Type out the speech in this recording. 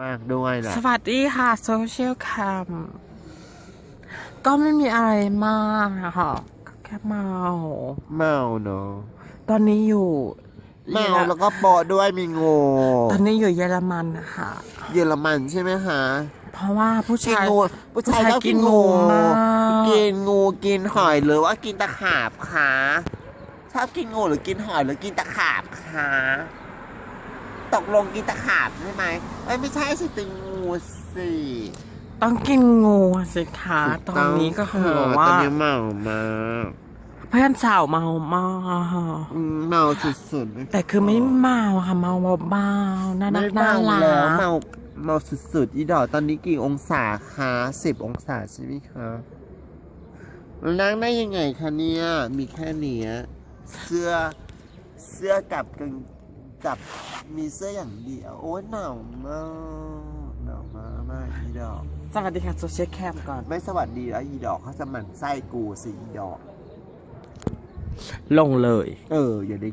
มากด้วยแหละสวัสดีค่ะโซเชียลแคมก็ไม่มีอะไรมากนะคะก็แค่เมาเมาเนาะตอนนี้อยู่เมาแล้วก็โปะด้วยมีงูตอนนี้อยู่เยอรมันนะคะเยอรมันใช่ไหมคะ เพราะว่าผู้กินชาย งูผู้ชายก็กินงูมาก กินงูกินหอยหรือว่ากินตะขาบคะชอบกินงูหรือกินหอยหรือกินตะขาบคะ ตกลงกินตะขาบใช่ไหมเอ้ยไม่ใช่สิเป็นงูสิต้องกินงูสิคะตอนนี้ก็คือตว่าอนนี้เมามากเพื่อนสาวเมามากอืมเมาสุดๆเลยแต่คือไม่เมาค่ะ เมาเบาๆน่ารัไม่กน่าเมารัแล้วกเมาเมาสุดๆอีดอกตอนนี้กี่องศาคะสิบองศาใช่ไหมคะแล้วนั่งได้ยังไงคะเนี่ยมีแค่เนี้ยเสื้อเสื้อกับกาง กับมีเสื้ออย่างเดียวโอ้ยหนาวมากหนาวมากมากอีดอก สวัสดีค่ะโซเชียลแคมก่อน ไม่สวัสดีแล้วอีดอกเขาจะหมั่นไส้กูสิอีดอก ลงเลย เออ อย่าได้